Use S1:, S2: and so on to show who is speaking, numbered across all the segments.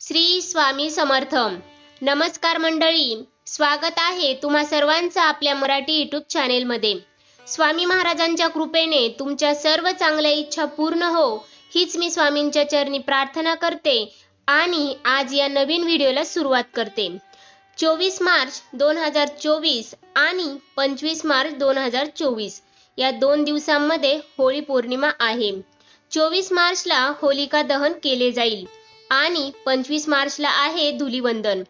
S1: श्री स्वामी समर्थ नमस्कार मंडळी. स्वागत आहे तुम्हा सर्वांचं आपल्या मराठी युट्यूब चॅनेलमध्ये स्वामी महाराजांच्या कृपेने तुमच्या सर्व चांगल्या इच्छा पूर्ण हो हीच मी स्वामींच्या चरणी प्रार्थना करते आणि आज या नवीन व्हिडिओला सुरुवात करते. चोवीस मार्च दोन हजार चोवीस आणि पंचवीस मार्च दोन हजार चोवीस या दोन दिवसांमध्ये होळी पौर्णिमा आहे. चोवीस मार्चला होलिका दहन केले जाईल. आणि पंचवीस मार्चला आहे धुलीवंदन.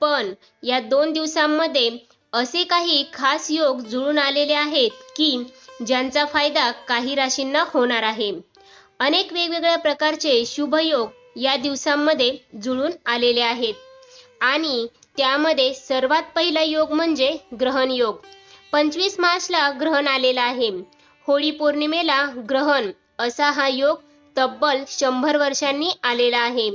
S1: पण या दोन दिवसांमध्ये असे काही खास योग जुळून आलेले आहेत की ज्यांचा फायदा काही राशींना होणार आहे. अनेक वेगवेगळ्या प्रकारचे शुभ योग या दिवसांमध्ये जुळून आलेले आहेत. आणि त्यामध्ये सर्वात पहिला योग म्हणजे ग्रहण योग. पंचवीस मार्चला ग्रहण आलेला आहे. होळी पौर्णिमेला ग्रहण असा हा योग तब्बल शंभर वर्षांनी आलेला आहे.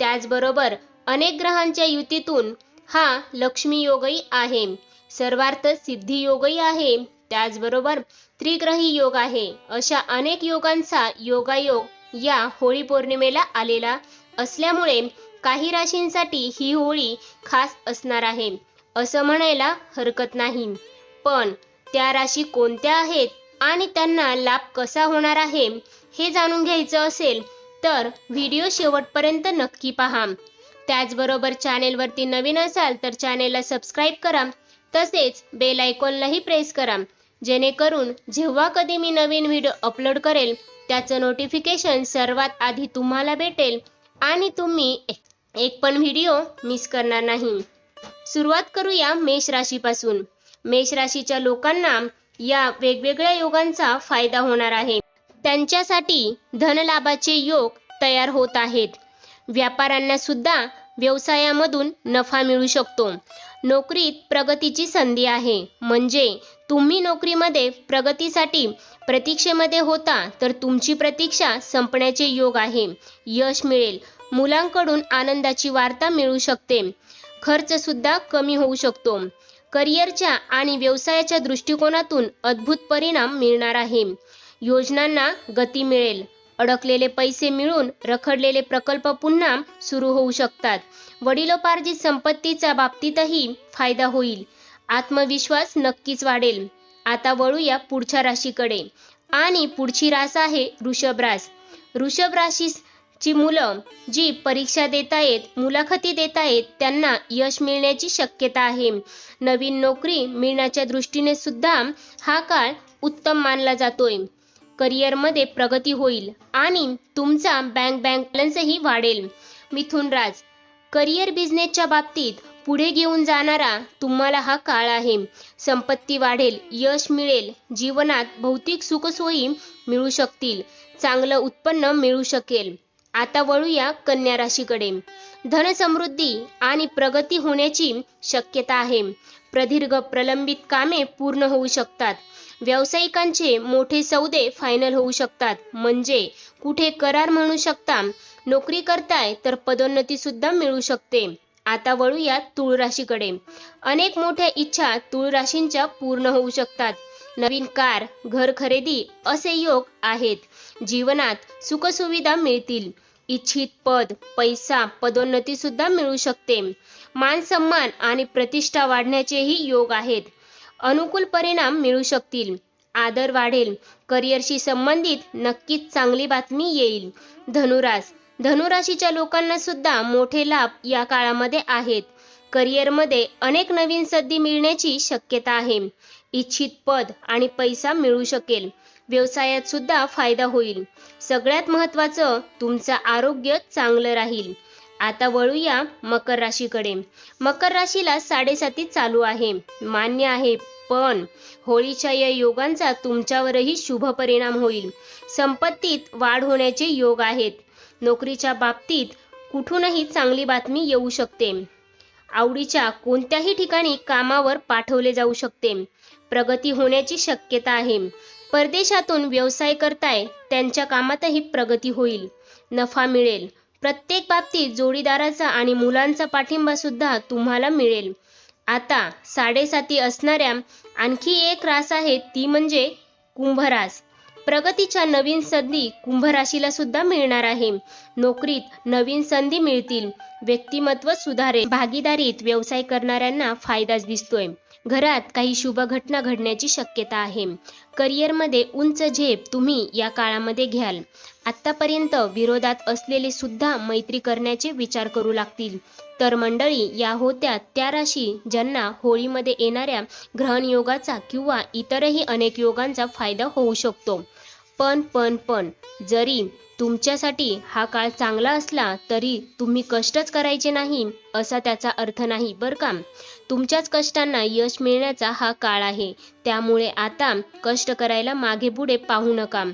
S1: त्याचबरोबर अनेक ग्रहांच्या युतीतून हा लक्ष्मी योगही आहे. सर्वार्थ सिद्धी योगही आहे. त्याचबरोबर त्रिग्रही योग आहे. अशा अनेक योगांचा योगायोग या होळी पौर्णिमेला आलेला असल्यामुळे काही राशींसाठी ही होळी खास असणार आहे. असं म्हणायला हरकत नाही. पण त्या राशी कोणत्या आहेत आणि त्यांना लाभ कसा होणार आहे? हे जाणून घ्यायचं असेल तर व्हिडिओ शेवटपर्यंत नक्की पहा. त्याचबरोबर चॅनेलवरती नवीन असाल तर चॅनेलला सबस्क्राईब करा. तसेच बेल आयकॉनलाही प्रेस करा. जेणेकरून जेव्हा कधी मी नवीन व्हिडिओ अपलोड करेल त्याचं नोटिफिकेशन सर्वात आधी तुम्हाला भेटेल आणि तुम्ही एक पण व्हिडिओ मिस करणार नाही. सुरुवात करूया मेष राशीपासून. मेष राशीच्या लोकांना या वेगवेगळ्या योगांचा फायदा होणार आहे. त्यांच्यासाठी धनलाभाचे योग तयार होत आहेत. व्यापाऱ्यांना सुद्धा व्यवसायामधून नफा मिळू शकतो. नोकरीत प्रगतीची संधी आहे. म्हणजे तुम्ही नोकरीमध्ये प्रगतीसाठी प्रतीक्षेमध्ये होता तर तुमची प्रतीक्षा संपण्याचे योग आहे. यश मिळेल. मुलांकडून आनंदाची वार्ता मिळू शकते. खर्च सुद्धा कमी होऊ शकतो. करिअरच्या आणि व्यवसायाच्या दृष्टिकोनातून अद्भुत परिणाम मिळणार आहे. योजनांना गती मिळेल. अडकलेले पैसे मिळून रखडलेले प्रकल्प पुन्हा सुरू होऊ शकतात. वडिलोपार्जित संपत्तीच्या बाबतीतही फायदा होईल. आत्मविश्वास नक्कीच वाढेल. आता वळूया पुढच्या राशीकडे. आणि पुढची रास आहे वृषभ रास. वृषभ राशीची मुलं जी परीक्षा देत आहेत मुलाखती देत आहेत त्यांना यश मिळण्याची शक्यता आहे. नवीन नोकरी मिळण्याच्या दृष्टीने सुद्धा हा काळ उत्तम मानला जातोय. करिअरमध्ये प्रगती होईल आणि तुमचा बँक बँक बॅलन्सही वाढेल. मिथुन राज करिअर बिझनेसच्या बाबतीत पुढे घेऊन जाणारा तुम्हाला हा काळ आहे. संपत्ती वाढेल यश मिळेल जीवनात भौतिक सुखसोयी मिळू शकतील चांगलं उत्पन्न मिळू शकेल. आता वळूया कन्या राशीकडे. धनसमृद्धी आणि प्रगती होण्याची शक्यता आहे. प्रदीर्घ प्रलंबित कामे पूर्ण होऊ शकतात. व्यावसायिकांचे मोठे सौदे फायनल होऊ शकतात. म्हणजे कुठे करार म्हणू शकता नोकरी करताय तर पदोन्नती सुद्धा मिळू शकते. आता वळूया तुळ राशीकडे. अनेक मोठ्या इच्छा तुळ राशींच्या पूर्ण होऊ शकतात. नवीन कार घर खरेदी असे योग आहेत. जीवनात सुखसुविधा मिळतील. इच्छित पद पैसा पदोन्नती सुद्धा मिळू शकते. मान सन्मान आणि प्रतिष्ठा वाढण्याचेही योग आहेत. अनुकूल परिणाम मिळू शकतील. आदर वाढेल. करिअरशी संबंधित नक्कीच चांगली बातमी येईल. धनुरास. धनुराशीच्या लोकांना सुद्धा मोठे लाभ या काळामध्ये आहेत. करिअरमध्ये अनेक नवीन संधी मिळण्याची शक्यता आहे. इच्छित पद आणि पैसा मिळू शकेल. व्यवसायात सुद्धा फायदा होईल. सगळ्यात महत्वाचं तुमचं आरोग्य चांगलं राहील. आता वळूया मकर राशीकडे. मकर राशीला साडेसाती चालू आहे. मान्य आहे. पण होळीच्या या योगांचा तुमच्यावरही शुभ परिणाम होईल. संपत्तीत वाढ होण्याचे योग आहेत. नोकरीच्या बाबतीत कुठूनही चांगली बातमी येऊ शकते. आवडीच्या कोणत्याही ठिकाणी कामावर पाठवले जाऊ शकते. प्रगती होण्याची शक्यता आहे. परदेशातून व्यवसाय करताय त्यांच्या कामातही प्रगती होईल. नफा मिळेल. प्रत्येक बाबतीत जोडीदाराचा आणि मुलांचा पाठिंबा सुद्धा तुम्हाला मिळेल. आता साडेसाती असणाऱ्या आणखी एक रास आहे ती म्हणजे कुंभरास. प्रगतीच्या नवीन संधी कुंभराशीला सुद्धा मिळणार आहे. नोकरीत नवीन संधी मिळतील. व्यक्तिमत्व सुधारेल. भागीदारीत व्यवसाय करणाऱ्यांना फायदाच दिसतोय. घरात काही शुभ घटना घडण्याची शक्यता आहे. करिअरमध्ये उंच झेप तुम्ही या काळामध्ये घ्याल. आतापर्यंत विरोधात असलेले सुद्धा मैत्री करण्याचे विचार करू लागतील. तर मंडळी या होत्या त्या राशी ज्यांना होळीमध्ये येणाऱ्या ग्रहण योगाचा किंवा इतरही अनेक योगांचा फायदा होऊ शकतो. पण पण पण जरी तुमच्यासाठी हा काळ चांगला असला तरी तुम्ही कष्टच करायचे नाही असा त्याचा अर्थ नाही बरं का? तुमच्याच कष्टांना यश मिळण्याचा हा काळ आहे. त्यामुळे आता कष्ट करायला मागे पुढे पाहू नका.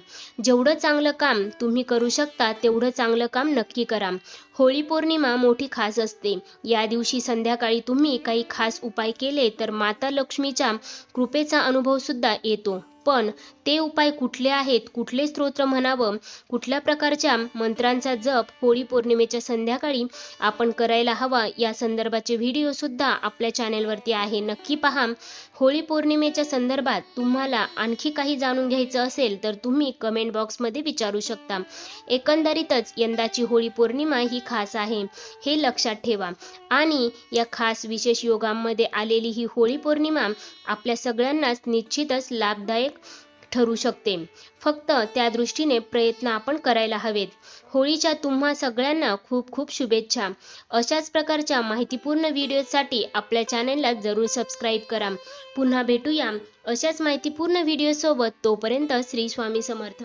S1: जेवढं चांगलं काम तुम्ही करू शकता तेवढं चांगलं काम नक्की करा. होळी पौर्णिमा मोठी खास असते. या दिवशी संध्याकाळी तुम्ही काही खास उपाय केले तर माता लक्ष्मीच्या कृपेचा अनुभव सुद्धा येतो. पण ते उपाय कुठले आहेत कुठले स्तोत्र म्हणावं कुठल्या प्रकारच्या मंत्रांचा जप होळी पौर्णिमेच्या संध्याकाळी आपण करायला हवा या संदर्भाचे व्हिडिओ सुद्धा आपल्या चॅनेलवरती आहे. नक्की पहा. होळी पौर्णिमेच्या संदर्भात तुम्हाला आणखी काही जाणून घ्यायचं असेल तर तुम्ही कमेंट बॉक्समध्ये विचारू शकता. एकंदरीतच यंदाची होळी पौर्णिमा ही खास आहे. हे लक्षात ठेवा. आणि या खास विशेष योगांमध्ये आलेली ही होळी पौर्णिमा आपल्या सगळ्यांनाच निश्चितच लाभदायक ठरू शकते. फक्त त्या दृष्टीने प्रयत्न आपण करायला हवेत. होळीच्या तुम्हा सगळ्यांना खूप खूप शुभेच्छा. अशाच प्रकारच्या माहितीपूर्ण व्हिडिओसाठी आपल्या चॅनेलला जरूर सबस्क्राईब करा. पुन्हा भेटूया अशाच माहितीपूर्ण व्हिडिओसोबत. तोपर्यंत श्री स्वामी समर्थ.